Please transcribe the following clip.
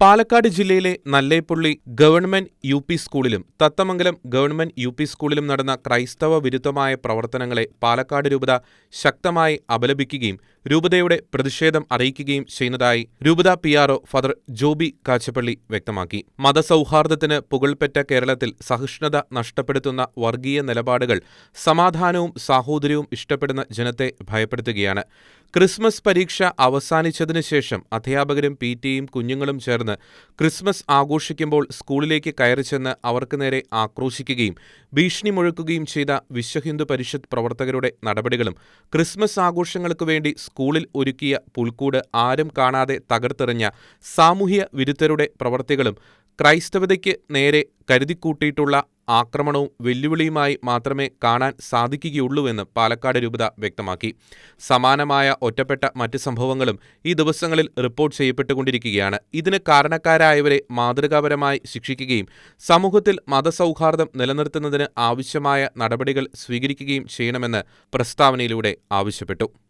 പാലക്കാട് ജില്ലയിലെ നല്ലേപ്പുള്ളി government U P സ്കൂളിലും Thathamangalam government U P സ്കൂളിലും നടന്ന ക്രൈസ്തവ വിരുദ്ധമായ പ്രവർത്തനങ്ങളെ പാലക്കാട് രൂപത ശക്തമായി അപലപിക്കുകയും രൂപതയുടെ പ്രതിഷേധം അറിയിക്കുകയും ചെയ്യുന്നതായി രൂപത P R O father Joby Kachappally വ്യക്തമാക്കി. മതസൗഹാർദ്ദത്തിന് പുകൾപെറ്റ കേരളത്തിൽ സഹിഷ്ണുത നഷ്ടപ്പെടുത്തുന്ന വർഗീയ നിലപാടുകൾ സമാധാനവും സാഹോദര്യവും ഇഷ്ടപ്പെടുന്ന ജനത്തെ ഭയപ്പെടുത്തുകയാണ്. ക്രിസ്മസ് പരീക്ഷ അവസാനിച്ചതിന് ശേഷം അധ്യാപകരും പി ടിയും കുഞ്ഞുങ്ങളും ചേർന്ന് ക്രിസ്മസ് ആഘോഷിക്കുമ്പോൾ സ്കൂളിലേക്ക് കയറിച്ചെന്ന് അവർക്ക് നേരെ ആക്രോശിക്കുകയും ഭീഷണി മുഴക്കുകയും ചെയ്ത വിശ്വഹിന്ദു പരിഷത്ത് പ്രവർത്തകരുടെ നടപടികളും ക്രിസ്മസ് ആഘോഷങ്ങൾക്ക് വേണ്ടി സ്കൂളിൽ ഒരുക്കിയ പുൽക്കൂട് ആരും കാണാതെ തകർത്തെറിഞ്ഞ സാമൂഹ്യ വിരുദ്ധരുടെ പ്രവർത്തികളും ക്രൈസ്തവതയ്ക്ക് നേരെ കരുതിക്കൂട്ടിയിട്ടുള്ള ആക്രമണവും വെല്ലുവിളിയുമായി മാത്രമേ കാണാൻ സാധിക്കുകയുള്ളൂവെന്ന് പാലക്കാട് രൂപത വ്യക്തമാക്കി. സമാനമായ ഒറ്റപ്പെട്ട മറ്റ് സംഭവങ്ങളും ഈ ദിവസങ്ങളിൽ റിപ്പോർട്ട് ചെയ്യപ്പെട്ടുകൊണ്ടിരിക്കുകയാണ്. ഇതിന് കാരണക്കാരായവരെ മാതൃകാപരമായി ശിക്ഷിക്കുകയും സമൂഹത്തിൽ മതസൗഹാർദ്ദം നിലനിർത്തുന്നതിന് ആവശ്യമായ നടപടികൾ സ്വീകരിക്കുകയും ചെയ്യണമെന്ന് പ്രസ്താവനയിലൂടെ ആവശ്യപ്പെട്ടു.